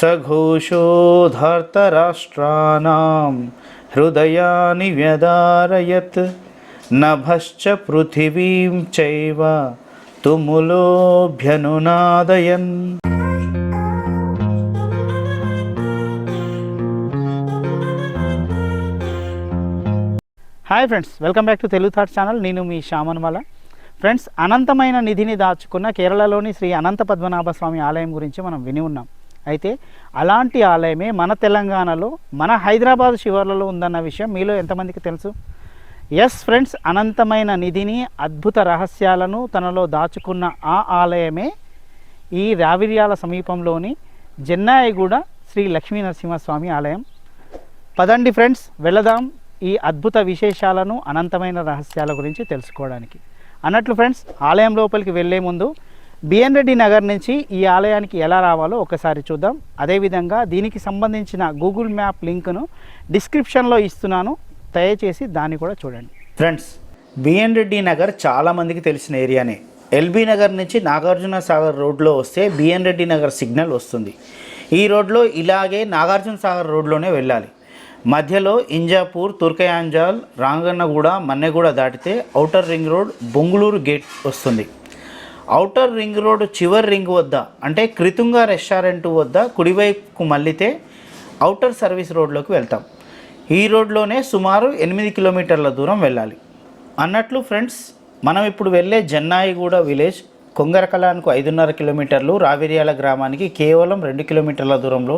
सघोषोधर्तराष्ट्राणां हृदयानि व्यदारयत् नभश्च पृथिवीं चैव तुमुलोऽभ्यनुनादयन् hi friends welcome back to Telugu thought channel నేను మీ శ్యామన్మల ఫ్రెండ్స్ అనంతమైన నిధిని దాచుకున్న కేరళలోని శ్రీ అనంత పద్మనాభ స్వామి ఆలయం గురించి మనం విని ఉన్నాం అయితే అలాంటి ఆలయమే మన తెలంగాణలో మన హైదరాబాద్ శివార్లలో ఉందన్న విషయం మీలో ఎంతమందికి తెలుసు? ఎస్ ఫ్రెండ్స్ అనంతమైన నిధిని అద్భుత రహస్యాలను తనలో దాచుకున్న ఆ ఆలయమే ఈ రావిర్యాల సమీపంలోని జెన్నాయిగూడ శ్రీ లక్ష్మీ నరసింహస్వామి ఆలయం. పదండి ఫ్రెండ్స్ వెళదాం ఈ అద్భుత విశేషాలను అనంతమైన రహస్యాల గురించి తెలుసుకోవడానికి. అన్నట్లు ఫ్రెండ్స్ ఆలయం లోపలికి వెళ్ళే ముందు బిఎన్ రెడ్డి నగర్ నుంచి ఈ ఆలయానికి ఎలా రావాలో ఒకసారి చూద్దాం. అదేవిధంగా దీనికి సంబంధించిన గూగుల్ మ్యాప్ లింక్ను డిస్క్రిప్షన్లో ఇస్తున్నాను. దయచేసి దాన్ని కూడా చూడండి. ఫ్రెండ్స్ బిఎన్ రెడ్డి నగర్ చాలామందికి తెలిసిన ఏరియానే. ఎల్బీ నగర్ నుంచి నాగార్జున సాగర్ రోడ్లో వస్తే బిఎన్ రెడ్డి నగర్ సిగ్నల్ వస్తుంది. ఈ రోడ్లో ఇలాగే నాగార్జున సాగర్ రోడ్లోనే వెళ్ళాలి. మధ్యలో ఇంజాపూర్ తుర్కయాంజాల్ రాంగన్నగూడ మన్నెగూడ దాటితే outer ring road Bonguluru gate వస్తుంది. ఔటర్ రింగ్ రోడ్ చివరి రింగ్ వద్ద అంటే కృతుంగ రెస్టారెంట్ వద్ద కుడివైపుకు మళ్ళితే ఔటర్ సర్వీస్ రోడ్లోకి వెళ్తాం. ఈ రోడ్లోనే సుమారు ఎనిమిది కిలోమీటర్ల దూరం వెళ్ళాలి. అన్నట్లు ఫ్రెండ్స్ మనం ఇప్పుడు వెళ్ళే జన్నాయిగూడ విలేజ్ కొంగరకలానికి ఐదున్నర కిలోమీటర్లు రావిర్యాల గ్రామానికి కేవలం రెండు కిలోమీటర్ల దూరంలో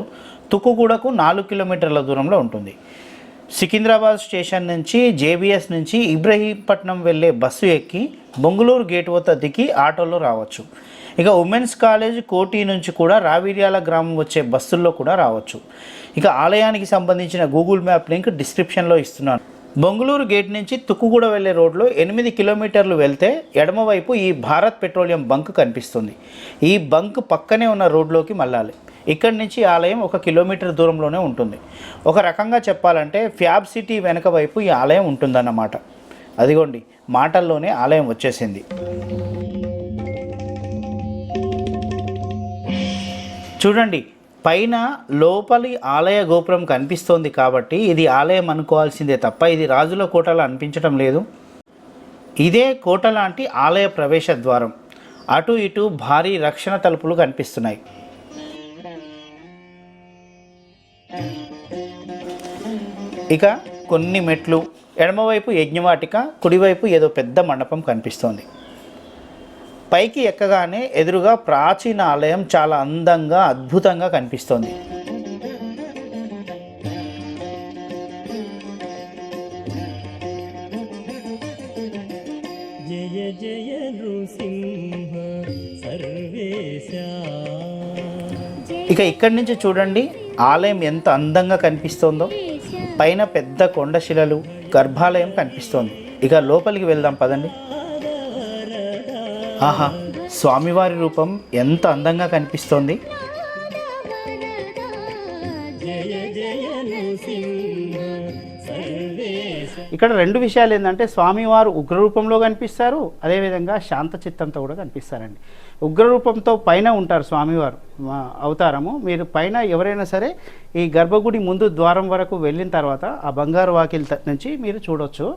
తుక్కుగూడకు నాలుగు కిలోమీటర్ల దూరంలో ఉంటుంది. సికింద్రాబాద్ స్టేషన్ నుంచి జేబీఎస్ నుంచి ఇబ్రహీంపట్నం వెళ్ళే బస్సు ఎక్కి బొంగుళూరు గేట్ వద్ద దిగి ఆటోలో రావచ్చు. ఇక ఉమెన్స్ కాలేజ్ కోటి నుంచి కూడా రావిర్యాల గ్రామం వచ్చే బస్సుల్లో కూడా రావచ్చు. ఇక ఆలయానికి సంబంధించిన గూగుల్ మ్యాప్ లింక్ డిస్క్రిప్షన్లో ఇస్తున్నాను. బొంగళూరు గేట్ నుంచి తుక్కుగూడ వెళ్ళే రోడ్లో ఎనిమిది కిలోమీటర్లు వెళ్తే ఎడమవైపు ఈ భారత్ పెట్రోలియం బంక్ కనిపిస్తుంది. ఈ బంక్ పక్కనే ఉన్న రోడ్లోకి మళ్ళాలి. ఇక్కడి నుంచి ఆలయం ఒక కిలోమీటర్ దూరంలోనే ఉంటుంది. ఒక రకంగా చెప్పాలంటే ఫ్యాబ్ సిటీ వెనక వైపు ఈ ఆలయం ఉంటుందన్నమాట. అదిగోండి మాటల్లోనే ఆలయం వచ్చేసింది. చూడండి పైన లోపలి ఆలయ గోపురం కనిపిస్తోంది కాబట్టి ఇది ఆలయం అనుకోవాల్సిందే తప్ప ఇది రాజుల కోటలా అనిపించడం లేదు. ఇదే కోట లాంటి ఆలయ ప్రవేశ ద్వారం. అటు ఇటు భారీ రక్షణ తలుపులు కనిపిస్తున్నాయి. ఇక కొన్ని మెట్లు ఎడమవైపు యజ్ఞవాటిక కుడివైపు ఏదో పెద్ద మండపం కనిపిస్తోంది. పైకి ఎక్కగానే ఎదురుగా ప్రాచీన ఆలయం చాలా అందంగా అద్భుతంగా కనిపిస్తోంది. జయ జయ నృసింహ సర్వేశ. ఇక ఇక్కడి నుంచి చూడండి ఆలయం ఎంత అందంగా కనిపిస్తోందో. పైన పెద్ద కొండశిలలు గర్భాలయం కనిపిస్తోంది. ఇక లోపలికి వెళ్దాం పదండి. ఆహా స్వామివారి రూపం ఎంత అందంగా కనిపిస్తోంది. ఇక్కడ రెండు విషయాలు ఏంటంటే స్వామివారు ఉగ్రరూపంలో కనిపిస్తారు అదేవిధంగా శాంత చిత్తంతో కూడా కనిపిస్తారండి. ఉగ్రరూపంతో పైన ఉంటారు స్వామివారు అవతారము. మీరు పైన ఎవరైనా సరే ఈ గర్భగుడి ముందు ద్వారం వరకు వెళ్ళిన తర్వాత ఆ బంగారు వాకిల్ నుంచి మీరు చూడొచ్చు.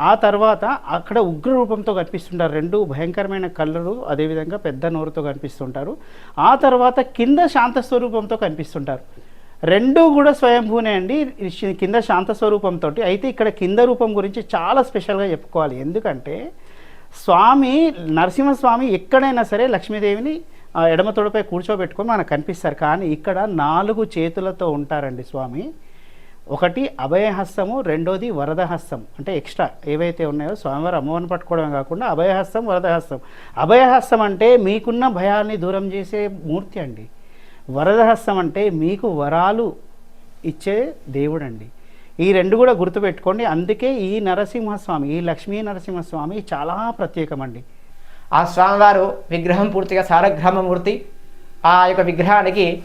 ఆ తర్వాత అక్కడ ఉగ్ర రూపంతో కనిపిస్తుంటారు రెండు భయంకరమైన కళ్ళలు అదేవిధంగా పెద్ద నోరుతో కనిపిస్తుంటారు. ఆ తర్వాత కింద శాంత స్వరూపంతో కనిపిస్తుంటారు. రెండు కూడా స్వయంభూనే అండి. కింద శాంత స్వరూపంతో అయితే ఇక్కడ కింద రూపం గురించి చాలా స్పెషల్గా చెప్పుకోవాలి. ఎందుకంటే స్వామి నరసింహస్వామి ఎక్కడైనా సరే లక్ష్మీదేవిని ఎడమ తొడపై కూర్చోబెట్టుకొని మనకు కనిపిస్తారు. కానీ ఇక్కడ నాలుగు చేతులతో ఉంటారండి స్వామి. ఒకటి అభయహస్తము రెండోది వరదహస్తం. అంటే ఎక్స్ట్రా ఏవైతే ఉన్నాయో స్వామివారు అమ్మవారిని పట్టుకోవడమే కాకుండా అభయహస్తం వరదహస్తం. అభయహస్తం అంటే మీకున్న భయాల్ని దూరం చేసే మూర్తి అండి. వరదహస్తం అంటే మీకు వరాలు ఇచ్చే దేవుడండి. ఈ రెండు కూడా గుర్తుపెట్టుకోండి. అందుకే ఈ నరసింహస్వామి ఈ లక్ష్మీ నరసింహస్వామి చాలా ప్రత్యేకమండి. ఆ స్వామివారు విగ్రహం పూర్తిగా సారగ్రామమూర్తి ఆ యొక్క విగ్రహానికి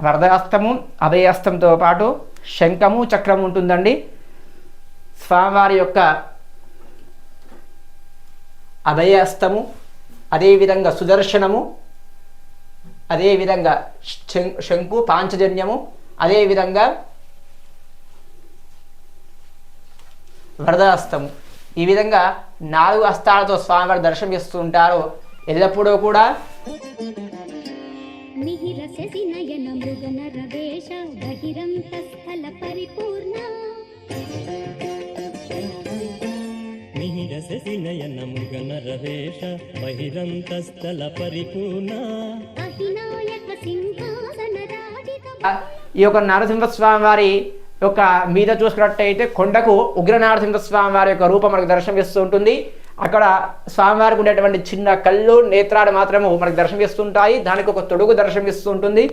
వరదహస్తము అభయహస్తంతో పాటు శంఖము చక్రం ఉంటుందండి. స్వామివారి యొక్క అభయహస్తము అదేవిధంగా సుదర్శనము అదేవిధంగా శంకు పాంచజన్యము అదేవిధంగా వరదహస్తము. ఈ విధంగా నాలుగు హస్తాలతో స్వామివారి దర్శనం ఇస్తూ ఎల్లప్పుడూ కూడా మిహిర శశి నయన మృగన రవేశ బహిరంత స్థల పరిపూర్ణ. శశి నయన బహిరంతస్థల పరిపూర్ణ. ఈ యొక్క నరసింహస్వామి వారి యొక్క మీద చూసుకున్నట్టయితే కొండకు ఉగ్ర నరసింహస్వామి వారి యొక్క రూపం మనకు దర్శనం ఇస్తూ ఉంటుంది. అక్కడ స్వామివారికి ఉండేటువంటి చిన్న కళ్ళు నేత్రాలు మాత్రము మనకు దర్శనం ఇస్తుంటాయి దానికి ఒక తొడుగు దర్శనం ఇస్తూ ఉంటుంది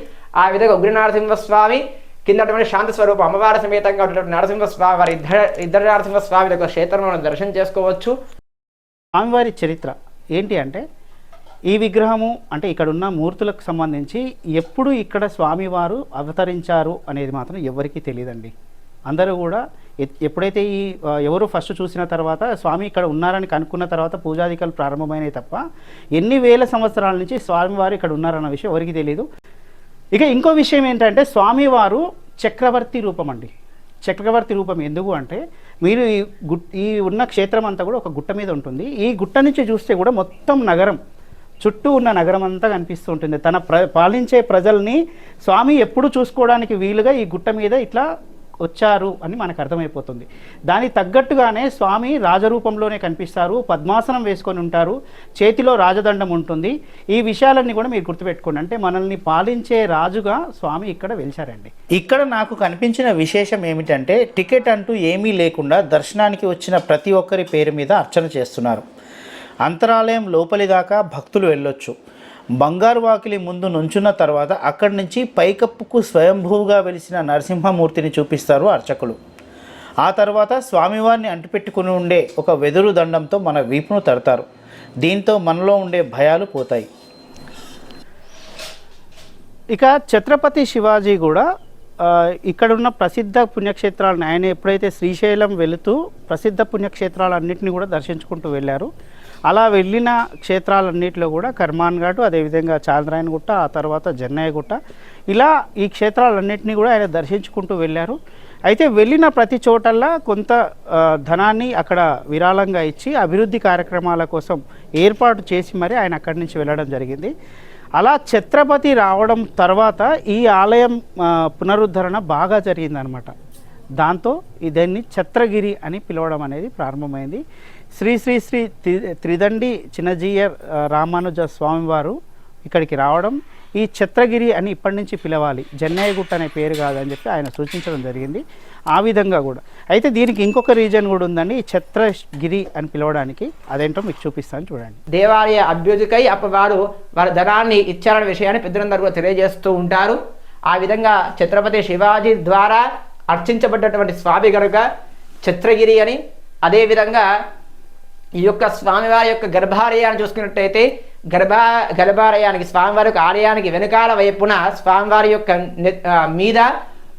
ఆ విధంగా ఉగ్ర నరసింహస్వామి కిందటువంటి శాంతి స్వరూపం అమ్మవారి సమేతంగా ఉన్నటువంటి నరసింహస్వామి వారి ఇద్దరు ఇద్దరు నరసింహస్వామి యొక్క క్షేత్రం మనం దర్శనం చేసుకోవచ్చు. స్వామివారి చరిత్ర ఏంటి అంటే ఈ విగ్రహము అంటే ఇక్కడ ఉన్న మూర్తులకు సంబంధించి ఎప్పుడు ఇక్కడ స్వామివారు అవతరించారు అనేది మాత్రం ఎవరికీ తెలియదండి. అందరూ కూడా ఎప్పుడైతే ఈ ఎవరు ఫస్ట్ చూసిన తర్వాత స్వామి ఇక్కడ ఉన్నారని కనుక్కున్న తర్వాత పూజాధికారులు ప్రారంభమైనవి తప్ప ఎన్ని వేల సంవత్సరాల నుంచి స్వామివారు ఇక్కడ ఉన్నారన్న విషయం ఎవరికి తెలియదు ఇక ఇంకో విషయం ఏంటంటే స్వామివారు చక్రవర్తి రూపం అండి చక్రవర్తి రూపం ఎందుకు అంటే మీరు ఈ గుట్ ఈ ఉన్న క్షేత్రం అంతా కూడా ఒక గుట్ట మీద ఉంటుంది. ఈ గుట్ట నుంచి చూస్తే కూడా మొత్తం నగరం చుట్టూ ఉన్న నగరం అంతా కనిపిస్తూ ఉంటుంది. తన ప్ర పాలించే ప్రజల్ని స్వామి ఎప్పుడు చూసుకోవడానికి వీలుగా ఈ గుట్ట మీద ఇట్లా వచ్చారు అని మనకు అర్థమైపోతుంది. దానికి తగ్గట్టుగానే స్వామి రాజరూపంలోనే కనిపిస్తారు. పద్మాసనం వేసుకొని ఉంటారు. చేతిలో రాజదండం ఉంటుంది. ఈ విషయాలన్నీ కూడా మీరు గుర్తుపెట్టుకోండి. అంటే మనల్ని పాలించే రాజుగా స్వామి ఇక్కడ వెలిచారండి. ఇక్కడ నాకు కనిపించిన విశేషం ఏమిటంటే టికెట్ అంటూ ఏమీ లేకుండా దర్శనానికి వచ్చిన ప్రతి ఒక్కరి పేరు మీద అర్చన చేస్తున్నారు. అంతరాలయం లోపలి దాకా భక్తులు వెళ్ళొచ్చు. బంగారు వాకిలి ముందు నుంచున్న తర్వాత అక్కడి నుంచి పైకప్పుకు స్వయంభూగా వెలిసిన నరసింహమూర్తిని చూపిస్తారు అర్చకులు. ఆ తర్వాత స్వామివారిని అంటిపెట్టుకుని ఉండే ఒక వెదురు దండంతో మన వీపును తడతారు. దీంతో మనలో ఉండే భయాలు పోతాయి. ఇక ఛత్రపతి శివాజీ కూడా ఇక్కడున్న ప్రసిద్ధ పుణ్యక్షేత్రాలను ఆయన ఎప్పుడైతే శ్రీశైలం వెళుతూ ప్రసిద్ధ పుణ్యక్షేత్రాలన్నింటినీ కూడా దర్శించుకుంటూ వెళ్ళారు. అలా వెళ్ళిన క్షేత్రాలన్నింటిలో కూడా కర్మాన్ ఘాటు అదేవిధంగా చాంద్రాయణ గుట్ట ఆ తర్వాత జన్నయ్య గుట్ట. ఇలా ఈ క్షేత్రాలన్నింటినీ కూడా ఆయన దర్శించుకుంటూ వెళ్ళారు. అయితే వెళ్ళిన ప్రతి చోటల్లా కొంత ధనాన్ని అక్కడ విరాళంగా ఇచ్చి అభివృద్ధి కార్యక్రమాల కోసం ఏర్పాటు చేసి మరి ఆయన అక్కడి నుంచి వెళ్ళడం జరిగింది. అలా ఛత్రపతి రావడం తర్వాత ఈ ఆలయం పునరుద్ధరణ బాగా జరిగిందనమాట. దాంతో దీన్ని ఛత్రగిరి అని పిలవడం అనేది ప్రారంభమైంది. శ్రీ శ్రీ శ్రీ త్రి- త్రిదండి చిన్నజీయ రామానుజ స్వామివారు ఇక్కడికి రావడం ఈ చిత్రగిరి అని ఇప్పటి నుంచి పిలవాలి జన్నయ్యగుట్ట అనే పేరు కాదని చెప్పి ఆయన సూచించడం జరిగింది ఆ విధంగా కూడా. అయితే దీనికి ఇంకొక రీజన్ కూడా ఉందండి ఈ ఛత్రగిరి అని పిలవడానికి అదేంటో మీకు చూపిస్తాను చూడండి. దేవాలయ అభ్యుధికై అప్పవారు వారు వారి ధనాన్ని ఇచ్చారనే విషయాన్ని పెద్దలందరూ కూడా తెలియజేస్తూ ఉంటారు. ఆ విధంగా ఛత్రపతి శివాజీ ద్వారా అర్చించబడ్డటువంటి స్వామి గనుక ఛత్రగిరి అని అదేవిధంగా ఈ యొక్క స్వామివారి యొక్క గర్భాలయాన్ని చూసుకున్నట్టయితే గర్భ గర్భాలయానికి స్వామివారి యొక్క ఆలయానికి వెనుకాల వైపున స్వామివారి యొక్క మీద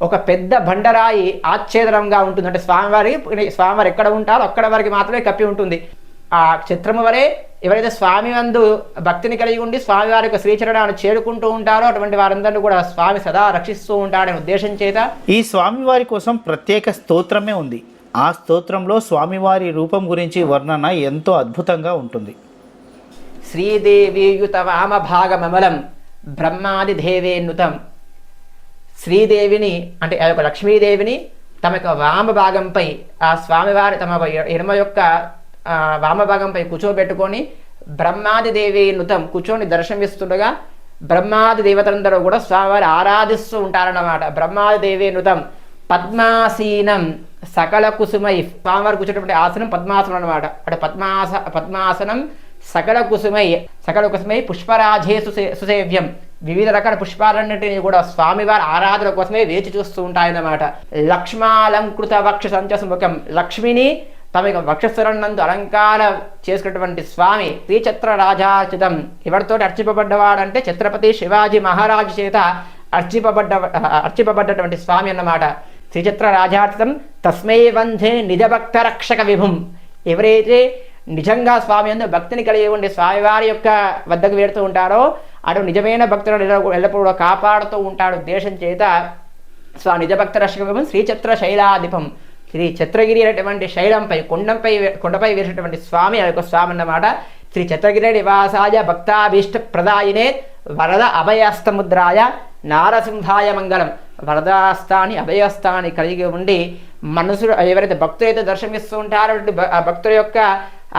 ఒక పెద్ద బండరాయి ఆచ్ఛేదనంగా ఉంటుంది. అంటే స్వామివారి స్వామివారు ఎక్కడ ఉంటారో అక్కడ వరకు మాత్రమే కప్పి ఉంటుంది. ఆ చిత్రము వరే ఎవరైతే స్వామి వందు భక్తిని కలిగి ఉండి స్వామివారి యొక్క శ్రీచరణాన్ని చేరుకుంటూ ఉంటారో అటువంటి వారందరినీ కూడా స్వామి సదా రక్షిస్తూ ఉంటాడనే ఉద్దేశం చేత ఈ స్వామివారి కోసం ప్రత్యేక స్తోత్రమే ఉంది. ఆ స్తోత్రంలో స్వామివారి రూపం గురించి వర్ణన ఎంతో అద్భుతంగా ఉంటుంది. శ్రీదేవీయుత వామభాగమమలం బ్రహ్మాది దేవేనుతం శ్రీదేవిని అంటే ఆ యొక్క లక్ష్మీదేవిని తమ యొక్క వామ భాగంపై ఆ స్వామివారి తమ యొక్క ఎడమ యొక్క వామ భాగంపై కూర్చోబెట్టుకొని బ్రహ్మాది దేవి నుతం కూర్చొని దర్శనమిస్తుండగా బ్రహ్మాది దేవతలందరూ కూడా స్వామివారి ఆరాధిస్తూ ఉంటారన్నమాట. బ్రహ్మాది దేవి నుతం పద్మాసీనం సకల కుసుమై స్వామివారు కూర్చున్నటువంటి ఆసనం పద్మాసనం అన్నమాట. అంటే పద్మాస పద్మాసనం సకల కుసుమై సకల కుసుమై పుష్పరాజే సుసే సుసేవ్యం. వివిధ రకాల పుష్పాలన్నింటినీ కూడా స్వామివారి ఆరాధన కోసమే వేచి చూస్తూ ఉంటాయన్నమాట. లక్ష్మాలంకృత వక్ష సంచస ముఖం లక్ష్మిని తమ యొక్క వక్షస్థలం నందు అలంకార చేసుకున్నటువంటి స్వామి శ్రీచత్ర రాజాచితం ఎవరితోటి అర్చింపబడ్డవాడంటే ఛత్రపతి శివాజీ మహారాజు చేత అర్చింపబడ్డ అర్చింపబడ్డటువంటి స్వామి అన్నమాట. శ్రీచత్ర రాజాచితం తస్మై వంధే నిజభక్త రక్షక విభుం ఎవరైతే నిజంగా స్వామి అందు భక్తిని కలిగి ఉండి స్వామివారి యొక్క వద్దకు వేడుతూ ఉంటారో అటు నిజమైన భక్తులను ఎల్లప్పుడూ కాపాడుతూ ఉంటాడు దేశం చేత స్వా నిజ భక్త రక్షకం శ్రీచత్ర శైలాధిపం. శ్రీ చిత్రగిరి అనేటువంటి శైలంపై కొండంపై కొండపై వేసినటువంటి స్వామి ఆ యొక్క స్వామి అన్నమాట. శ్రీ చిత్రగిరి నివాసాయ భక్తాభీష్ట ప్రదాయినే వరద అభయస్తముద్రాయ నారసింహాయ మంగళం. వరదాస్తాని అభయస్తాని కలిగి ఉండి మనసులు ఎవరైతే భక్తులైతే దర్శనమిస్తూ ఉంటారో ఆ భక్తుల యొక్క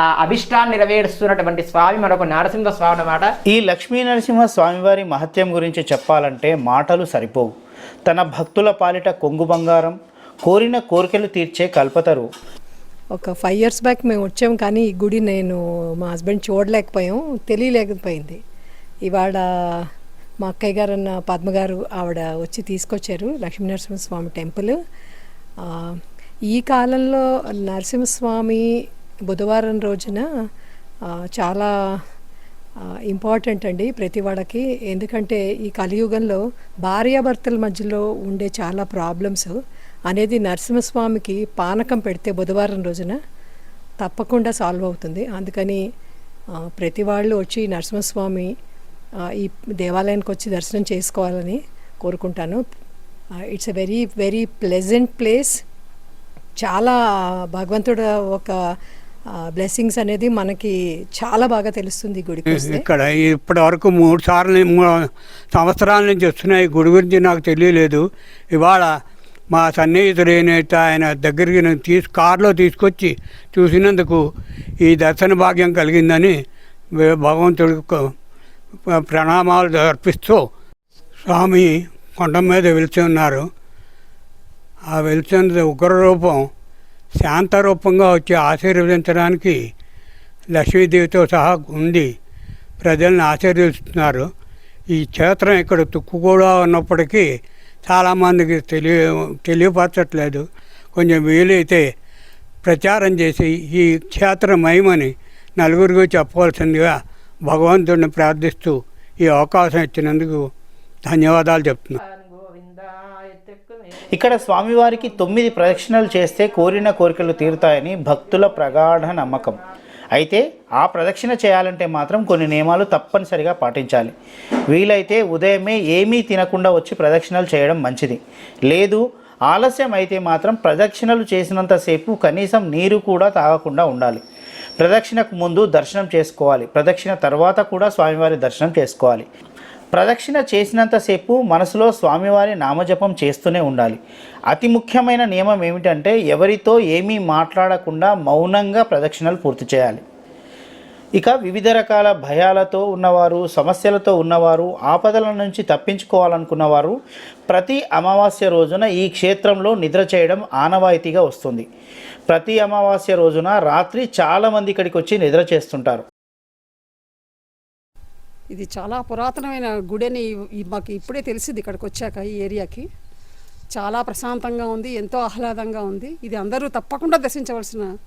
ఆ అభిష్టాన్ని నెరవేరుస్తున్నటువంటి స్వామి మనకు నారసింహ స్వామి అన్నమాట. ఈ లక్ష్మీ నరసింహ స్వామివారి మహత్యం గురించి చెప్పాలంటే మాటలు సరిపోవు. తన భక్తుల పాలిట కొంగు బంగారం కోరిన కోరికలు తీర్చే కల్పతరు ఒక ఫైవ్ ఇయర్స్ బ్యాక్ మేము వచ్చాం కానీ ఈ గుడి నేను మా హస్బెండ్ చూడలేకపోయాం తెలియలేకపోయింది. ఇవాళ మా అక్కయ్య గారు అన్న పద్మగారు ఆవిడ వచ్చి తీసుకొచ్చారు లక్ష్మీనరసింహస్వామి టెంపుల్. ఈ కాలంలో నరసింహస్వామి బుధవారం రోజున చాలా ఇంపార్టెంట్ అండి ప్రతి వాళ్ళకి ఎందుకంటే ఈ కలియుగంలో భార్యాభర్తల మధ్యలో ఉండే చాలా ప్రాబ్లమ్స్ అనేది నరసింహస్వామికి పానకం పెడితే బుధవారం రోజున తప్పకుండా సాల్వ్ అవుతుంది. అందుకని ప్రతి వాళ్ళు వచ్చి నరసింహస్వామి ఈ దేవాలయానికి వచ్చి దర్శనం చేసుకోవాలని కోరుకుంటాను. It's a very very pleasant place చాలా భగవంతుడు ఒక బ్లెస్సింగ్స్ అనేది మనకి చాలా బాగా తెలుస్తుంది గుడి గుడికి ఇక్కడ ఇప్పటి వరకు మూడు సార్లు సంవత్సరాల నుంచి వస్తున్నాయి గుడి గురించి నాకు తెలియలేదు. ఇవాళ మా సన్నిహితుడైనట్టు ఆయన దగ్గరికి నేను తీసు కారులో తీసుకొచ్చి చూసినందుకు ఈ దర్శన భాగ్యం కలిగిందని భగవంతుడికి ప్రణామాలు అర్పిస్తూ స్వామి కొండ మీద వెలిచి ఉన్నారు. ఆ వెలిచిన ఉగ్రరూపం శాంతరూపంగా వచ్చి ఆశీర్వదించడానికి లక్ష్మీదేవితో సహా ఉంది ప్రజల్ని ఆశీర్వదిస్తున్నారు. ఈ క్షేత్రం ఇక్కడ తుక్కు కూడా ఉన్నప్పటికీ చాలామందికి తెలియ తెలియపరచట్లేదు. కొంచెం వీలైతే ప్రచారం చేసి ఈ క్షేత్ర మహిమని నలుగురికి చెప్పవలసిందిగా భగవంతుడిని ప్రార్థిస్తూ ఈ అవకాశం ఇచ్చినందుకు ధన్యవాదాలు చెప్తున్నాను ఇక్కడ స్వామివారికి తొమ్మిది ప్రదక్షిణలు చేస్తే కోరిన కోరికలు తీరుతాయని భక్తుల ప్రగాఢ నమ్మకం. అయితే ఆ ప్రదక్షిణ చేయాలంటే మాత్రం కొన్ని నియమాలు తప్పనిసరిగా పాటించాలి. వీలైతే ఉదయమే ఏమీ తినకుండా వచ్చి ప్రదక్షిణలు చేయడం మంచిది. లేదు ఆలస్యం అయితే మాత్రం ప్రదక్షిణలు చేసినంతసేపు కనీసం నీరు కూడా తాగకుండా ఉండాలి. ప్రదక్షిణకు ముందు దర్శనం చేసుకోవాలి. ప్రదక్షిణ తర్వాత కూడా స్వామివారి దర్శనం చేసుకోవాలి. ప్రదక్షిణ చేసినంతసేపు మనసులో స్వామివారి నామజపం చేస్తూనే ఉండాలి. అతి ముఖ్యమైన నియమం ఏమిటంటే ఎవరితో ఏమీ మాట్లాడకుండా మౌనంగా ప్రదక్షిణలు పూర్తి చేయాలి. ఇక వివిధ రకాల భయాలతో ఉన్నవారు సమస్యలతో ఉన్నవారు ఆపదల నుంచి తప్పించుకోవాలనుకున్నవారు ప్రతి అమావాస్య రోజున ఈ క్షేత్రంలో నిద్ర చేయడం ఆనవాయితీగా వస్తుంది. ప్రతి అమావాస్య రోజున రాత్రి చాలామంది ఇక్కడికి వచ్చి నిద్ర చేస్తుంటారు. ఇది చాలా పురాతనమైన గుడి అని మాకు ఇప్పుడే తెలిసింది ఇక్కడికి వచ్చాక ఈ ఏరియాకి. చాలా ప్రశాంతంగా ఉంది ఎంతో ఆహ్లాదంగా ఉంది. ఇది అందరూ తప్పకుండా దర్శించవలసిన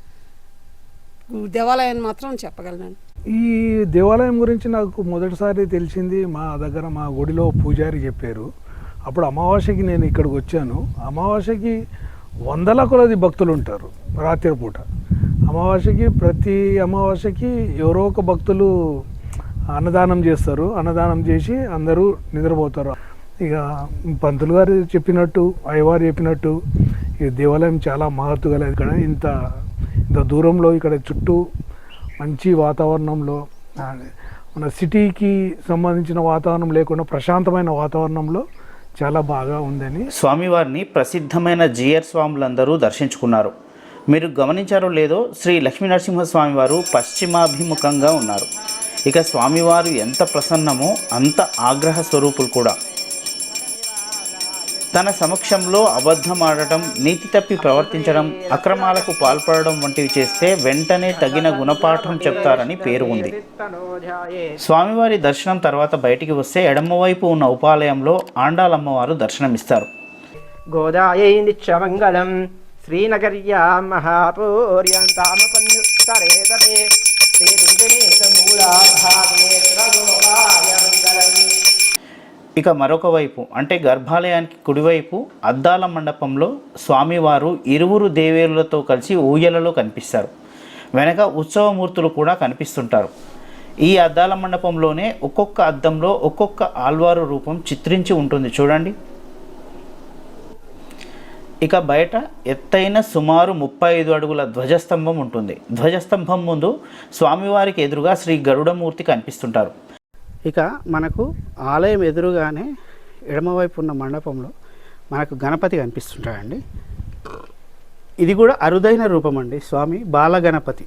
గు- దేవాలయం మాత్రం చెప్పగలను ఈ దేవాలయం గురించి నాకు మొదటిసారి తెలిసింది మా దగ్గర మా గుడిలో పూజారి చెప్పారు. అప్పుడు అమావాస్యకి నేను ఇక్కడికి వచ్చాను. అమావాస్యకి వందల కొలది భక్తులు ఉంటారు రాత్రిపూట. అమావాస్యకి ప్రతి అమావాస్యకి ఎవరో ఒక భక్తులు అన్నదానం చేస్తారు. అన్నదానం చేసి అందరూ నిద్రపోతారు. ఇక పంతులు గారు చెప్పినట్టు అయ్యవారు చెప్పినట్టు ఈ దేవాలయం చాలా మహత్తు గలది. ఇక్కడ ఇంత ఇంత దూరంలో ఇక్కడ చుట్టూ మంచి వాతావరణంలో మన సిటీకి సంబంధించిన వాతావరణం లేకుండా ప్రశాంతమైన వాతావరణంలో చాలా బాగా ఉందని స్వామివారిని ప్రసిద్ధమైన జియర్ స్వాములందరూ దర్శించుకున్నారు. మీరు గమనించారో లేదో శ్రీ లక్ష్మీ నరసింహస్వామి వారు పశ్చిమాభిముఖంగా ఉన్నారు. ఇక స్వామివారు ఎంత ప్రసన్నమో అంత ఆగ్రహ స్వరూపులు కూడా. తన సమక్షంలో అబద్ధం ఆడటం నీతి తప్పి ప్రవర్తించడం అక్రమాలకు పాల్పడడం వంటివి చేస్తే వెంటనే తగిన గుణపాఠం చెప్తారని పేరు ఉంది. స్వామివారి దర్శనం తర్వాత బయటికి వస్తే ఎడమవైపు ఉన్న ఉపాలయంలో ఆండాలమ్మవారు దర్శనమిస్తారు. గోదాయై నిత్యమంగళం శ్రీనగర్యా మహాపూర్యంతామపన్యుత్తరేదతే శ్రీరుంజనీతమూలాభాగేశ్వరగోపాయ మంగళం ఇక మరొక వైపు అంటే గర్భాలయానికి కుడివైపు అద్దాల మండపంలో స్వామివారు ఇరువురు దేవేరులతో కలిసి ఊయలలో కనిపిస్తారు. వెనక ఉత్సవమూర్తులు కూడా కనిపిస్తుంటారు. ఈ అద్దాల మండపంలోనే ఒక్కొక్క అద్దంలో ఒక్కొక్క ఆల్వారు రూపం చిత్రించి ఉంటుంది. చూడండి. ఇక బయట ఎత్తైన సుమారు ముప్పై ఐదు అడుగుల ధ్వజస్తంభం ఉంటుంది. ధ్వజస్తంభం ముందు స్వామివారికి ఎదురుగా శ్రీ గరుడమూర్తి కనిపిస్తుంటారు. ఇక మనకు ఆలయం ఎదురుగానే ఎడమవైపు ఉన్న మండపంలో మనకు గణపతి కనిపిస్తుంటాడండి. ఇది కూడా అరుదైన రూపం అండి స్వామి బాలగణపతి.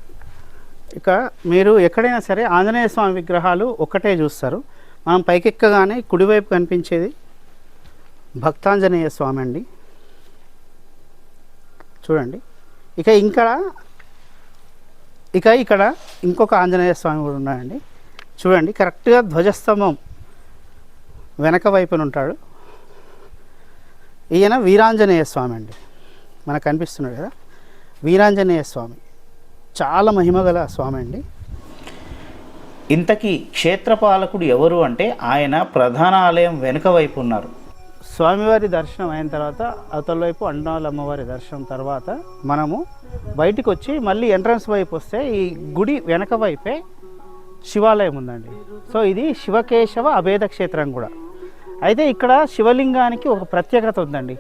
ఇక మీరు ఎక్కడైనా సరే ఆంజనేయ స్వామి విగ్రహాలు ఒక్కటే చూస్తారు. మనం పైకెక్కగానే కుడివైపు కనిపించేది భక్తాంజనేయ స్వామి అండి. చూడండి. ఇక ఇంకా ఇక ఇక్కడ ఇంకొక ఆంజనేయ స్వామి కూడా ఉన్నాడండి. చూడండి కరెక్ట్గా ధ్వజస్తంభం వెనక వైపున ఉంటాడు. ఈయన వీరాంజనేయ స్వామి అండి. మనకు కనిపిస్తున్నాడు కదా? వీరాంజనేయ స్వామి. చాలా మహిమగల స్వామి అండి. ఇంతకీ క్షేత్రపాలకుడు ఎవరు అంటే ఆయన ప్రధాన ఆలయం వెనుక వైపు ఉన్నారు. స్వామివారి దర్శనం అయిన తర్వాత అవతల వైపు అండాల అమ్మవారి దర్శనం తర్వాత మనము బయటికి వచ్చి మళ్ళీ ఎంట్రన్స్ వైపు వస్తే ఈ గుడి వెనక వైపే శివాలయం ఉందండి. సో ఇది శివకేశవ అభేద క్షేత్రం కూడా. అయితే ఇక్కడ శివలింగానికి ఒక ప్రత్యేకత ఉందండి.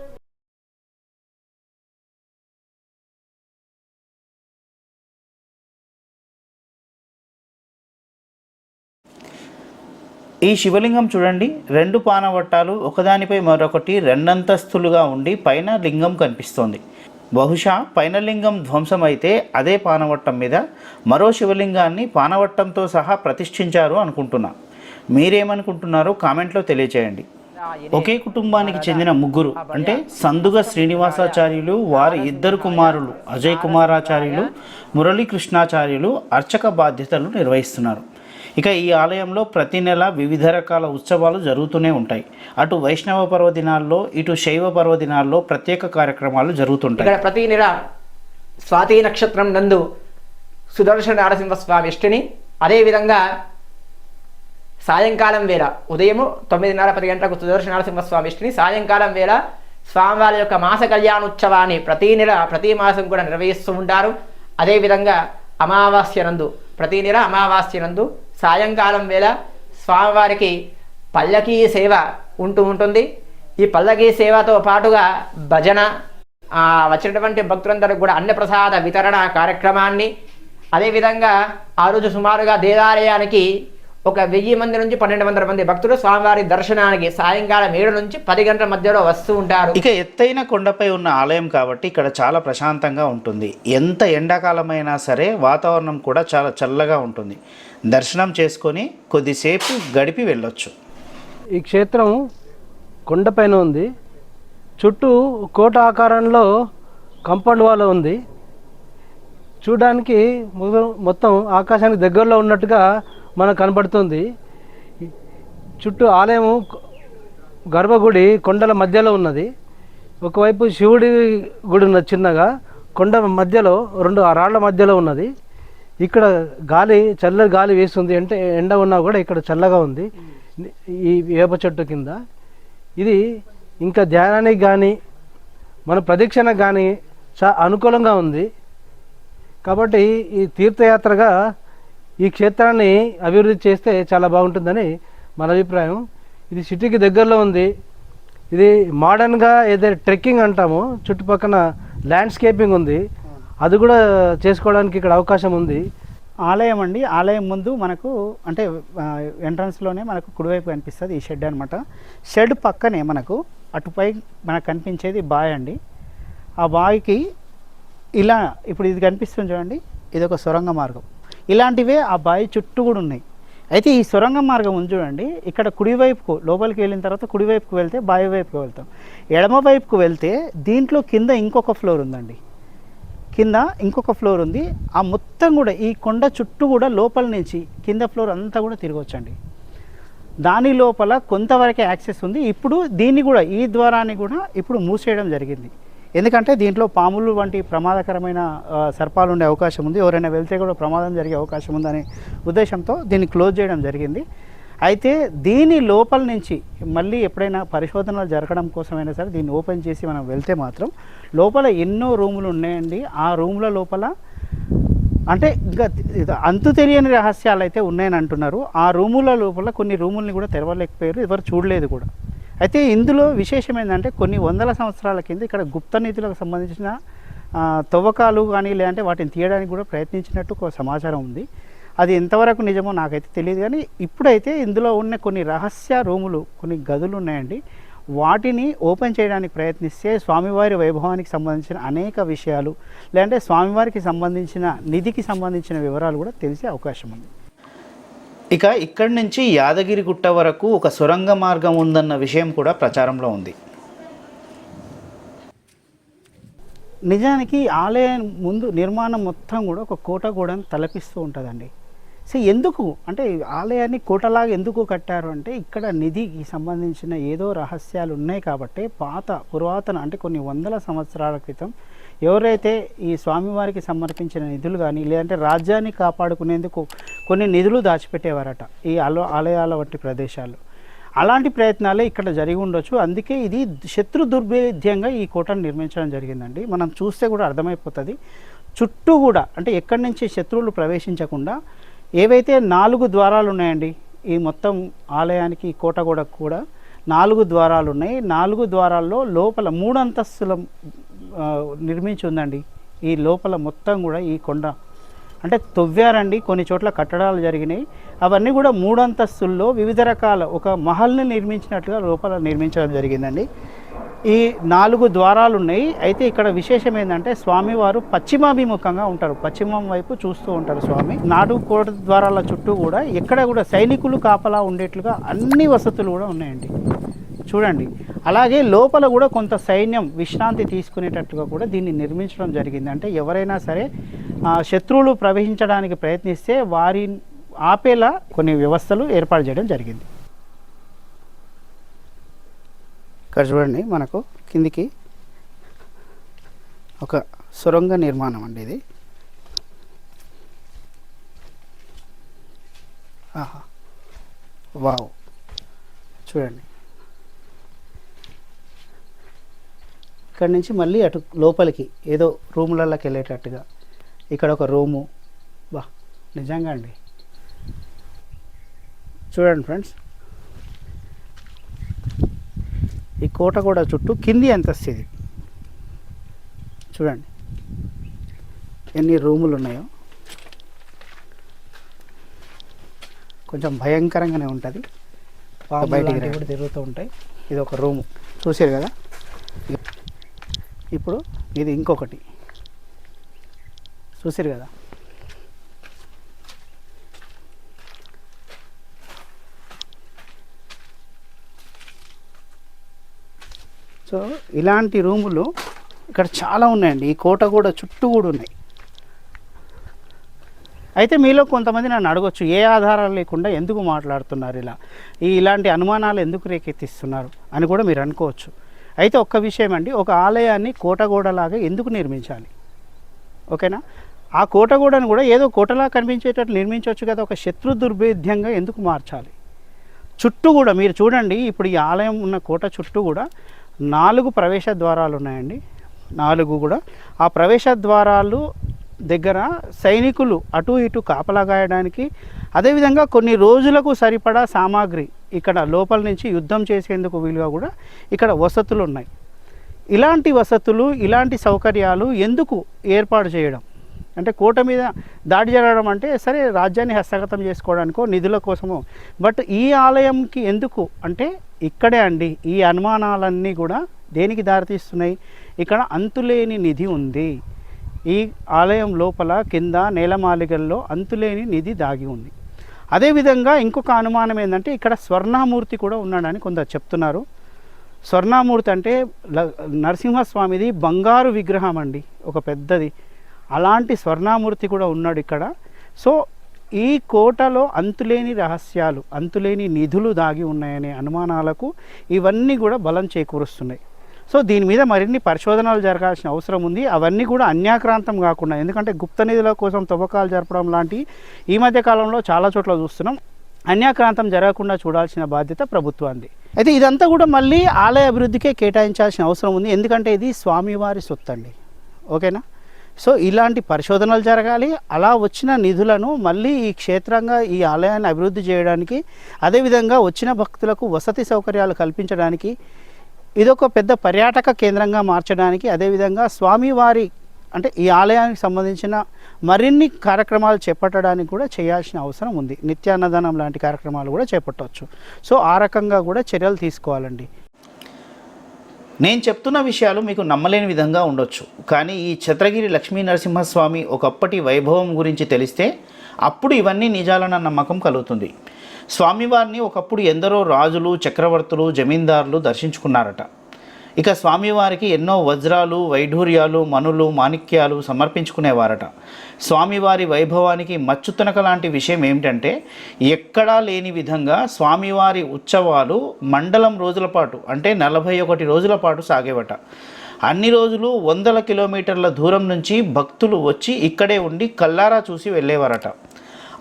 ఈ శివలింగం చూడండి. రెండు పానవట్టాలు ఒకదానిపై మరొకటి రెండంతస్తులుగా ఉండి పైన లింగం కనిపిస్తోంది. బహుశా పైన లింగం ధ్వంసమైతే అదే పానవట్టం మీద మరో శివలింగాన్ని పానవట్టంతో సహా ప్రతిష్ఠించారు అనుకుంటున్నా. మీరేమనుకుంటున్నారో కామెంట్లో తెలియచేయండి. ఒకే కుటుంబానికి చెందిన ముగ్గురు అంటే సందుగ శ్రీనివాసాచార్యులు వారి ఇద్దరు కుమారులు అజయ్ కుమారాచార్యులు మురళీకృష్ణాచార్యులు అర్చక బాధ్యతలు నిర్వహిస్తున్నారు. ఇక ఈ ఆలయంలో ప్రతి నెల వివిధ రకాల ఉత్సవాలు జరుగుతూనే ఉంటాయి. అటు వైష్ణవ పర్వదినాల్లో ఇటు శైవ పర్వదినాల్లో ప్రత్యేక కార్యక్రమాలు జరుగుతుంటాయి. ఇక్కడ ప్రతి నెల స్వాతి నక్షత్రం నందు సుదర్శన నరసింహస్వామి ఇష్టిని అదేవిధంగా సాయంకాలం వేళ ఉదయము తొమ్మిదిన్నర పది గంటలకు సుదర్శన నరసింహస్వామి ఇష్టిని సాయంకాలం వేళ స్వామివారి యొక్క మాస కళ్యాణోత్సవాన్ని ప్రతి నెల ప్రతి మాసం కూడా నిర్వహిస్తూ ఉంటారు. అదేవిధంగా అమావాస్య నందు ప్రతి నెల అమావాస్య నందు సాయంకాలం వేళ స్వామివారికి పల్లకీ సేవ ఉంటూ ఉంటుంది. ఈ పల్లకీ సేవతో పాటుగా భజన వచ్చినటువంటి భక్తులందరికీ కూడా అన్నప్రసాద వితరణ కార్యక్రమాన్ని అదేవిధంగా ఆ రోజు సుమారుగా దేవాలయానికి ఒక వెయ్యి మంది నుంచి పన్నెండు వందల మంది భక్తులు స్వామివారి దర్శనానికి సాయంకాలం ఏడు నుంచి పది గంటల మధ్యలో వస్తూ ఉంటారు. ఇక ఎత్తైన కొండపై ఉన్న ఆలయం కాబట్టి ఇక్కడ చాలా ప్రశాంతంగా ఉంటుంది. ఎంత ఎండాకాలమైనా సరే వాతావరణం కూడా చాలా చల్లగా ఉంటుంది. దర్శనం చేసుకొని కొద్దిసేపు గడిపి వెళ్ళొచ్చు. ఈ క్షేత్రం కొండపైన ఉంది. చుట్టూ కోట ఆకారంలో కంపౌండ్ వాల్ ఉంది. చూడడానికి మొత్తం ఆకాశానికి దగ్గరలో ఉన్నట్టుగా మనకు కనబడుతుంది. చుట్టూ ఆలయము గర్భగుడి కొండల మధ్యలో ఉన్నది. ఒకవైపు శివుడి గుడి ఉన్నది చిన్నగా కొండ మధ్యలో రెండు రాళ్ళ మధ్యలో ఉన్నది. ఇక్కడ గాలి చల్లటి గాలి వేస్తుంది అంటే ఎండ ఉన్నా కూడా ఇక్కడ చల్లగా ఉంది. ఈ వేప చెట్టు కింద. ఇది ఇంకా ధ్యానానికి కానీ మన ప్రదక్షిణకు కానీ చా అనుకూలంగా ఉంది. కాబట్టి ఈ తీర్థయాత్రగా ఈ క్షేత్రాన్ని అభివృద్ధి చేస్తే చాలా బాగుంటుందని మన అభిప్రాయం. ఇది సిటీకి దగ్గరలో ఉంది. ఇది మోడర్న్గా ఏదైతే ట్రెక్కింగ్ అంటామో. చుట్టుపక్కల ల్యాండ్స్కేపింగ్ ఉంది. అది కూడా చేసుకోవడానికి ఇక్కడ అవకాశం ఉంది. ఆలయం అండి. ఆలయం ముందు మనకు అంటే ఎంట్రన్స్లోనే మనకు కుడివైపు కనిపిస్తుంది ఈ షెడ్ అనమాట షెడ్ పక్కనే మనకు అటుపై మనకు కనిపించేది బాయ్ అండి. ఆ బావికి ఇలా ఇప్పుడు ఇది కనిపిస్తుంది చూడండి. ఇది ఒక సొరంగ మార్గం. ఇలాంటివే ఆ బావి చుట్టూ కూడా ఉన్నాయి. అయితే ఈ సొరంగ మార్గం ఉంది చూడండి. ఇక్కడ కుడివైపుకు లోపలికి వెళ్ళిన తర్వాత కుడివైపుకు వెళ్తే బావి వైపుకు వెళ్తాం. ఎడమ వైపుకు వెళ్తే దీంట్లో కింద ఇంకొక ఫ్లోర్ ఉందండి. కింద ఇంకొక ఫ్లోర్ ఉంది. ఆ మొత్తం కూడా ఈ కొండ చుట్టూ కూడా లోపల నుంచి కింద ఫ్లోర్ అంతా కూడా తిరగొచ్చండి. దాని లోపల కొంతవరకే యాక్సెస్ ఉంది. ఇప్పుడు దీన్ని కూడా ఈ ద్వారాన్ని కూడా ఇప్పుడు మూసేయడం జరిగింది. ఎందుకంటే దీంట్లో పాములు వంటి ప్రమాదకరమైన సర్పాలు ఉండే అవకాశం ఉంది. ఎవరైనా వెళ్తే కూడా ప్రమాదం జరిగే అవకాశం ఉందనే ఉద్దేశంతో దీన్ని క్లోజ్ చేయడం జరిగింది. అయితే దీని లోపల నుంచి మళ్ళీ ఎప్పుడైనా పరిశోధనలు జరగడం కోసమైనా సరే దీన్ని ఓపెన్ చేసి మనం వెళ్తే మాత్రం లోపల ఎన్నో రూములు ఉన్నాయండి. ఆ రూముల లోపల అంటే ఇంకా అంతు తెలియని రహస్యాలు అయితే ఉన్నాయని అంటున్నారు. ఆ రూముల లోపల కొన్ని రూముల్ని కూడా తెరవలేకపోయారు. ఎవరు చూడలేదు కూడా. అయితే ఇందులో విశేషం ఏంటంటే కొన్ని వందల సంవత్సరాల కింద ఇక్కడ గుప్త నిధులకు సంబంధించిన తవ్వకాలు కానీ లేదంటే వాటిని తీయడానికి కూడా ప్రయత్నించినట్టు ఒక సమాచారం ఉంది. అది ఎంతవరకు నిజమో నాకైతే తెలియదు కానీ ఇప్పుడైతే ఇందులో ఉన్న కొన్ని రహస్య రూములు కొన్ని గదులు ఉన్నాయండి. వాటిని ఓపెన్ చేయడానికి ప్రయత్నిస్తే స్వామివారి వైభవానికి సంబంధించిన అనేక విషయాలు లేదంటే స్వామివారికి సంబంధించిన నిధికి సంబంధించిన వివరాలు కూడా తెలిసే అవకాశం ఉంది. ఇక ఇక్కడి నుంచి యాదగిరి గుట్ట వరకు ఒక సొరంగ మార్గం ఉందన్న విషయం కూడా ప్రచారంలో ఉంది. నిజానికి ఆలయం ముందు నిర్మాణం మొత్తం కూడా ఒక కోట కూడా తలపిస్తూ ఉంటుందండి. సో ఎందుకు? అంటే ఆలయాన్ని కోటలాగా ఎందుకు కట్టారు? అంటే ఇక్కడ నిధికి సంబంధించిన ఏదో రహస్యాలు ఉన్నాయి కాబట్టి పాత పురాతన అంటే కొన్ని వందల సంవత్సరాల క్రితం ఎవరైతే ఈ స్వామివారికి సమర్పించిన నిధులు కానీ లేదంటే రాజ్యాన్ని కాపాడుకునేందుకు కొన్ని నిధులు దాచిపెట్టేవారట ఈ ఆలో ఆలయాల వంటి ప్రదేశాలు. అలాంటి ప్రయత్నాలే ఇక్కడ జరిగి ఉండొచ్చు. అందుకే ఇది శత్రు దుర్భేద్యంగా ఈ కోటను నిర్మించడం జరిగిందండి. మనం చూస్తే కూడా అర్థమైపోతుంది. చుట్టూ కూడా అంటే ఎక్కడి నుంచి శత్రువులు ప్రవేశించకుండా ఏవైతే నాలుగు ద్వారాలు ఉన్నాయండి ఈ మొత్తం ఆలయానికి ఈ కోట కూడా కూడా నాలుగు ద్వారాలు ఉన్నాయి. నాలుగు ద్వారాల్లో లోపల మూడు అంతస్తుల నిర్మించి ఉందండి. ఈ లోపల మొత్తం కూడా ఈ కొండ. అంటే తొవ్వారండి కొన్ని చోట్ల కట్టడాలు జరిగినాయి. అవన్నీ కూడా మూడు అంతస్తుల్లో వివిధ రకాల ఒక మహల్ని నిర్మించినట్లుగా లోపల నిర్మించడం జరిగిందండి. ఈ నాలుగు ద్వారాలు ఉన్నాయి. అయితే ఇక్కడ విశేషం ఏంటంటే స్వామివారు పశ్చిమాభిముఖంగా ఉంటారు. పశ్చిమం వైపు చూస్తూ ఉంటారు స్వామి. నాడు కోట ద్వారాల చుట్టూ కూడా ఎక్కడ కూడా సైనికులు కాపలా ఉండేట్లుగా అన్ని వసతులు కూడా ఉన్నాయండి. చూడండి. అలాగే లోపల కూడా కొంత సైన్యం విశ్రాంతి తీసుకునేటట్టుగా కూడా దీన్ని నిర్మించడం జరిగింది. అంటే ఎవరైనా సరే శత్రువులు ప్రవహించడానికి ప్రయత్నిస్తే వారి ఆపేలా కొన్ని వ్యవస్థలు ఏర్పాటు చేయడం జరిగింది. ఇక్కడ చూడండి మనకు కిందికి ఒక సొరంగ నిర్మాణం అండి ఇది. ఆహా. వావ్. చూడండి. ఇక్కడ నుంచి మళ్ళీ అటు లోపలికి ఏదో రూములలోకి వెళ్ళేటట్టుగా. ఇక్కడ ఒక రూము. బా నిజంగా అండి. చూడండి ఫ్రెండ్స్. ఈ కోట కూడా చుట్టూ కింది అంతస్తు ఇది చూడండి. ఎన్ని రూములు ఉన్నాయో. కొంచెం భయంకరంగానే ఉంటుంది. బయటికి కూడా తిరుగుతూ ఉంటాయి. ఇది ఒక రూము. చూసారు కదా? ఇప్పుడు ఇది ఇంకొకటి. చూసారు కదా? సో ఇలాంటి రూములు ఇక్కడ చాలా ఉన్నాయండి. ఈ కోట కూడా చుట్టూ కూడా ఉన్నాయి. అయితే మీలో కొంతమంది నన్ను అడగొచ్చు ఏ ఆధారాలు లేకుండా ఎందుకు మాట్లాడుతున్నారు ఇలా? ఈ ఇలాంటి అనుమానాలు ఎందుకు రేకెత్తిస్తున్నారు అని కూడా మీరు అనుకోవచ్చు. అయితే ఒక్క విషయం అండి ఒక ఆలయాన్ని కోటగోడలాగా ఎందుకు నిర్మించాలి? ఓకేనా? ఆ కోటగోడను కూడా ఏదో కోటలా కనిపించేటట్టు నిర్మించవచ్చు కదా ఒక శత్రు దుర్భేద్యంగా ఎందుకు మార్చాలి? చుట్టూ కూడా మీరు చూడండి ఇప్పుడు ఈ ఆలయం ఉన్న కోట చుట్టూ కూడా నాలుగు ప్రవేశ ద్వారాలు ఉన్నాయండి. నాలుగు కూడా. ఆ ప్రవేశ ద్వారాలు దగ్గర సైనికులు అటు ఇటు కాపలా గాయడానికి అదేవిధంగా కొన్ని రోజులకు సరిపడా సామాగ్రి ఇక్కడ లోపల నుంచి యుద్ధం చేసేందుకు వీలుగా కూడా ఇక్కడ వసతులు ఉన్నాయి. ఇలాంటి వసతులు ఇలాంటి సౌకర్యాలు ఎందుకు ఏర్పాటు చేయడం? అంటే కోట మీద దాడి జరగడం అంటే సరే రాజ్యాన్ని హస్తగతం చేసుకోవడానికో నిధుల కోసమో. బట్ ఈ ఆలయంకి ఎందుకు? అంటే ఇక్కడే అండి. ఈ అనుమానాలన్నీ కూడా దేనికి దారితీస్తున్నాయి? ఇక్కడ అంతులేని నిధి ఉంది. ఈ ఆలయం లోపల కింద నేలమాలిగల్లో అంతులేని నిధి దాగి ఉంది. అదేవిధంగా ఇంకొక అనుమానం ఏంటంటే ఇక్కడ స్వర్ణమూర్తి కూడా ఉన్నాడని కొందరు చెప్తున్నారు. స్వర్ణామూర్తి అంటే నరసింహస్వామిది బంగారు విగ్రహం అండి. ఒక పెద్దది. అలాంటి స్వర్ణమూర్తి కూడా ఉన్నాడు ఇక్కడ. సో ఈ కోటలో అంతులేని రహస్యాలు అంతులేని నిధులు దాగి ఉన్నాయనే అనుమానాలకు ఇవన్నీ కూడా బలం చేకూరుస్తున్నాయి. సో దీని మీద మరిన్ని పరిశోధనలు జరగాల్సిన అవసరం ఉంది. అవన్నీ కూడా అన్యాక్రాంతం కాకుండా ఎందుకంటే గుప్త నిధుల కోసం తవ్వకాలు జరపడం లాంటి ఈ మధ్య కాలంలో చాలా చోట్ల చూస్తున్నాం. అన్యాక్రాంతం జరగకుండా చూడాల్సిన బాధ్యత ప్రభుత్వాన్ని అయితే ఇదంతా కూడా మళ్ళీ ఆలయ అభివృద్ధికే కేటాయించాల్సిన అవసరం ఉంది. ఎందుకంటే ఇది స్వామివారి సొత్తు అండి ఓకేనా? సో ఇలాంటి పరిశోధనలు జరగాలి. అలా వచ్చిన నిధులను మళ్ళీ ఈ క్షేత్రంగా ఈ ఆలయాన్ని అభివృద్ధి చేయడానికి అదేవిధంగా వచ్చిన భక్తులకు వసతి సౌకర్యాలు కల్పించడానికి ఇదొక పెద్ద పర్యాటక కేంద్రంగా మార్చడానికి అదేవిధంగా స్వామివారి అంటే ఈ ఆలయానికి సంబంధించిన మరిన్ని కార్యక్రమాలు చేపట్టడానికి కూడా చేయాల్సిన అవసరం ఉంది. నిత్యాన్నదానం లాంటి కార్యక్రమాలు కూడా చేపట్టవచ్చు. సో ఆ రకంగా కూడా చర్యలు తీసుకోవాలండి. నేను చెప్తున్న విషయాలు మీకు నమ్మలేని విధంగా ఉండొచ్చు. కానీ ఈ ఛత్రగిరి లక్ష్మీ నరసింహస్వామి ఒకప్పటి వైభవం గురించి తెలిస్తే అప్పుడు ఇవన్నీ నిజాలన్న నమ్మకం కలుగుతుంది. స్వామివారిని ఒకప్పుడు ఎందరో రాజులు చక్రవర్తులు జమీందారులు దర్శించుకున్నారట. ఇక స్వామివారికి ఎన్నో వజ్రాలు వైఢూర్యాలు మనులు మాణిక్యాలు సమర్పించుకునేవారట. స్వామివారి వైభవానికి మచ్చుతునక లాంటి విషయం ఏమిటంటే ఎక్కడా లేని విధంగా స్వామివారి ఉత్సవాలు మండలం రోజుల పాటు అంటే నలభై ఒకటి రోజుల పాటు సాగేవట. అన్ని రోజులు వందల కిలోమీటర్ల దూరం నుంచి భక్తులు వచ్చి ఇక్కడే ఉండి కల్లారా చూసి వెళ్ళేవారట.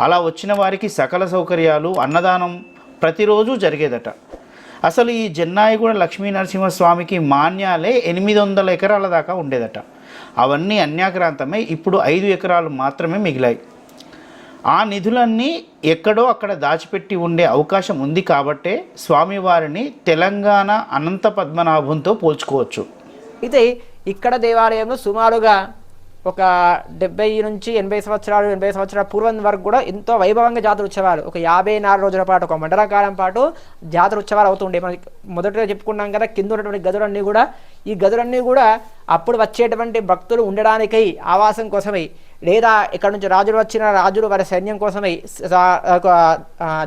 అలా వచ్చిన వారికి సకల సౌకర్యాలు అన్నదానం ప్రతిరోజు జరిగేదట. అసలు ఈ జన్నాయిగూడ లక్ష్మీ నరసింహస్వామికి మాన్యాలే ఎనిమిది వందల ఎకరాల దాకా ఉండేదట. అవన్నీ అన్యాక్రాంతమై ఇప్పుడు ఐదు ఎకరాలు మాత్రమే మిగిలాయి. ఆ నిధులన్నీ ఎక్కడో అక్కడ దాచిపెట్టి ఉండే అవకాశం ఉంది కాబట్టే స్వామివారిని తెలంగాణ అనంత పద్మనాభంతో పోల్చుకోవచ్చు. అయితే ఇక్కడ దేవాలయంలో సుమారుగా ఒక డెబ్బై నుంచి ఎనభై సంవత్సరాలు ఎనభై సంవత్సరాల పూర్వం వరకు కూడా ఎంతో వైభవంగా జాతర ఉత్సవాలు. ఒక యాభై నాలుగు రోజుల పాటు ఒక మండల కాలం పాటు జాతర ఉత్సవాలు అవుతుండే మనం మొదటగా చెప్పుకున్నాం కదా కింద ఉన్నటువంటి గదులన్నీ కూడా. ఈ గదులన్నీ కూడా అప్పుడు వచ్చేటువంటి భక్తులు ఉండడానికై ఆవాసం కోసమై లేదా ఇక్కడ నుంచి రాజులు వచ్చిన రాజులు వారి సైన్యం కోసమై ఒక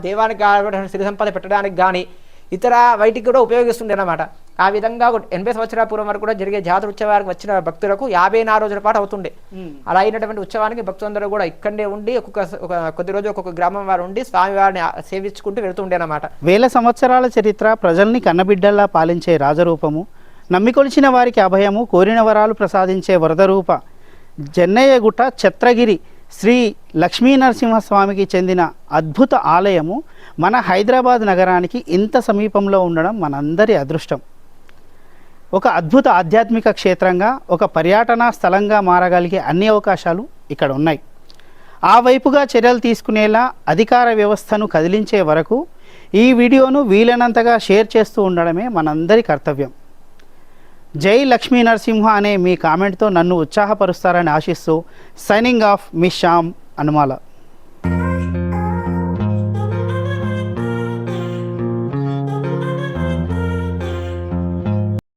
దేవానికి కావాల్సిన సిరి సంపద పెట్టడానికి కానీ ఇతర వాటికి కూడా ఉపయోగిస్తుండే అన్నమాట. ఆ విధంగా ఎనభై సంవత్సరాల పూర్వం వరకు కూడా జరిగే జాతర ఉత్సవానికి వచ్చిన భక్తులకు యాభై నాలుగు రోజుల పాటు అవుతుండే. అలా అయినటువంటి ఉత్సవానికి భక్తులందరూ కూడా ఇక్కడే ఉండి ఒక్కొక్క ఒక కొద్ది రోజు ఒక్కొక్క గ్రామం వారు ఉండి స్వామివారిని ఆ- సేవించుకుంటూ వెళ్తుండే అన్నమాట. వేల సంవత్సరాల చరిత్ర ప్రజల్ని కన్నబిడ్డల్లా పాలించే రాజరూపము నమ్మికొలిచిన వారికి అభయము కోరిన వరాలు ప్రసాదించే వరదరూప జన్నయ్యగుట్ట ఛత్రగిరి శ్రీ లక్ష్మీనరసింహస్వామికి చెందిన అద్భుత ఆలయము మన హైదరాబాద్ నగరానికి ఇంత సమీపంలో ఉండడం మనందరి అదృష్టం. ఒక అద్భుత ఆధ్యాత్మిక క్షేత్రంగా ఒక పర్యటన స్థలంగా మారగలిగే అన్ని అవకాశాలు ఇక్కడ ఉన్నాయి. ఆ వైపుగా చర్యలు తీసుకునేలా అధికార వ్యవస్థను కదిలించే వరకు ఈ వీడియోను వీలైనంతగా షేర్ చేస్తూ ఉండడమే మనందరి కర్తవ్యం. జై లక్ష్మీ నరసింహ అనే మీ కామెంట్తో నన్ను ఉత్సాహపరుస్తారని ఆశిస్తూ సైనింగ్ ఆఫ్ మీ శ్యామ్ అనుమాల.